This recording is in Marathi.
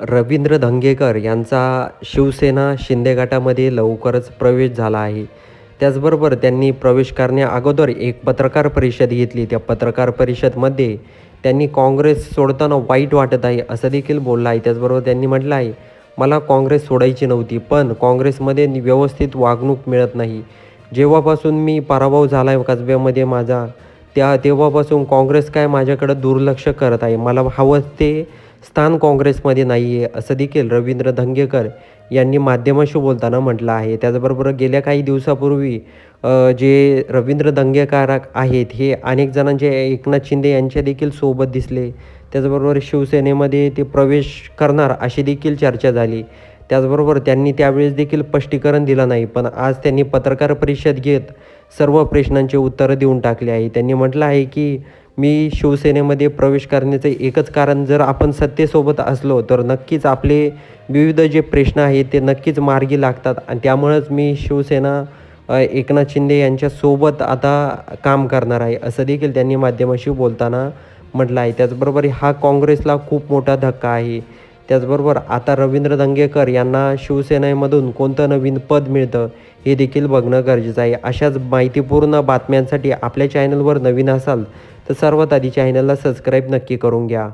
रवींद्र धंगेकर यांचा शिवसेना शिंदे गटामध्ये लवकरच प्रवेश झाला आहे. त्याचबरोबर त्यांनी प्रवेश करण्या अगोदर एक पत्रकार परिषद घेतली. त्या पत्रकार परिषदमध्ये त्यांनी काँग्रेस सोडताना वाईट वाटत आहे असं देखील बोललं आहे. त्याचबरोबर त्यांनी म्हटलं आहे मला काँग्रेस सोडायची नव्हती पण काँग्रेसमध्ये व्यवस्थित वागणूक मिळत नाही. जेव्हापासून मी पराभव झाला आहे कसब्यामध्ये माझा त्या तेव्हापासून काँग्रेस काय माझ्याकडं दुर्लक्ष करत आहे. मला हवं ते स्थान काँग्रेसमध्ये नाही आहे असं देखील रवींद्र धंगेकर यांनी माध्यमाशी बोलताना म्हटलं आहे. त्याचबरोबर गेल्या काही दिवसापूर्वी जे रवींद्र दंगेकर आहेत हे अनेक जणांचे एकनाथ शिंदे यांच्या देखील सोबत दिसले. त्याचबरोबर शिवसेनेमध्ये ते प्रवेश करणार अशी देखील चर्चा झाली. त्याचबरोबर त्यांनी त्यावेळेस देखील स्पष्टीकरण दिलं नाही पण आज त्यांनी पत्रकार परिषद घेत सर्व प्रश्नांचे उत्तरं देऊन टाकले आहे. त्यांनी म्हटलं आहे की मी शिवसेनेमध्ये प्रवेश करण्याचं एकच कारण जर आपण सत्तेसोबत असलो तर नक्कीच आपले विविध जे प्रश्न आहेत ते नक्कीच मार्गी लागतात. आणि त्यामुळंच मी शिवसेना एकनाथ शिंदे यांच्यासोबत आता काम करणार आहे असं देखील त्यांनी माध्यमाशी बोलताना म्हटलं आहे. त्याचबरोबर हा काँग्रेसला खूप मोठा धक्का आहे. त्याचबरोबर आता रवींद्र दंगेकर यांना शिवसेनेमधून कोणतं नवीन पद मिळतं हे देखील बघणं गरजेचं आहे. अशाच माहितीपूर्ण बातम्यांसाठी आपल्या चॅनलवर नवीन असाल तर सर्वात आधी चॅनलला सबस्क्राईब नक्की करून घ्या.